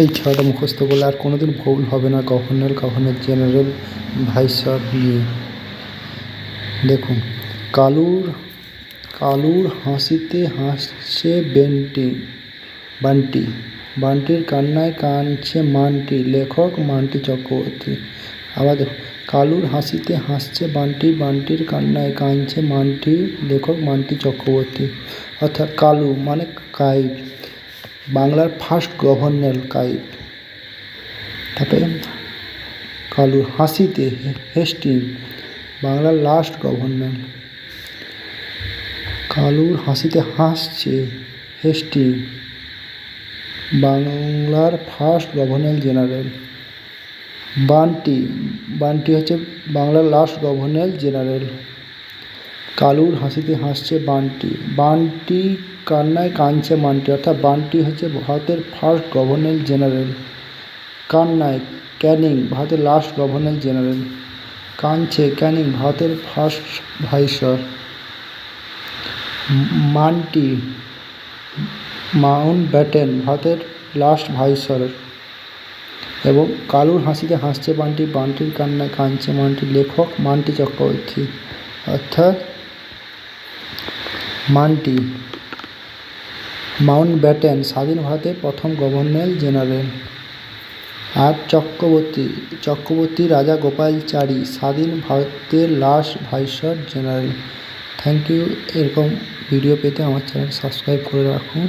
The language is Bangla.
এই ছটা মুখস্থ করলে আর কোনোদিন ভুল হবে না গভর্নর গভর্নর জেনারেল ভাইসর নিয়ে। দেখুন, কালুর কালুর হাসিতে হাসছে বেন্টি, বান্টি। বান্টির কান্নায় কাঁদছে মান্টি, লেখক মান্টি চক্রবর্তী। আবার দেখুন, কালুর হাসিতে হাসছে বান্টি, বান্টির কান্নায় কাঁদছে মান্টি, লেখক মান্টি চক্রবর্তী। অর্থাৎ কালু মানে কাইট বাংলার ফার্স্ট গভর্নর কাইট তারপরে কালুর হাসিতে হেস্টিং বাংলার লাস্ট গভর্নর কালুর হাসিতে হাসছে হেস্টিং বাংলার ফার্স্ট গভর্নর জেনারেল বান্টি বান্টি হচ্ছে বাংলার লাস্ট গভর্নর জেনারেল কালুর হাসিতে হাসছে বান্টি। বান্টি কান্নায় কাঁদছে মান্টি, অর্থাৎ বান্টি হচ্ছে ভারতের ফার্স্ট গভর্নর জেনারেল কান্নায় ক্যানিং, ভারতের লাস্ট গভর্নর জেনারেল কাঁদছে ক্যানিং, ভারতের ফার্স্ট ভাইসর মান্টি মাউন্ট ব্যাটেন ভারতের লাস্ট ভাইসর এবং কালুর হাসিতে হাসছে বান্টি, বান্টির কান্নায় কাঁদছে মান্টি। লেখক মান্টি চক্রবর্তী। অর্থাৎ মান্টি, মাউন্ট ব্যাটেন, স্বাধীন ভারতের প্রথম গভর্নর জেনারেল। আর চক্রবর্তী চক্রবর্তী রাজা গোপালচারী স্বাধীন ভারতের last viceroy general. Thank you এরকম ভিডিও পেতে আমার চ্যানেল সাবস্ক্রাইব করে রাখুন।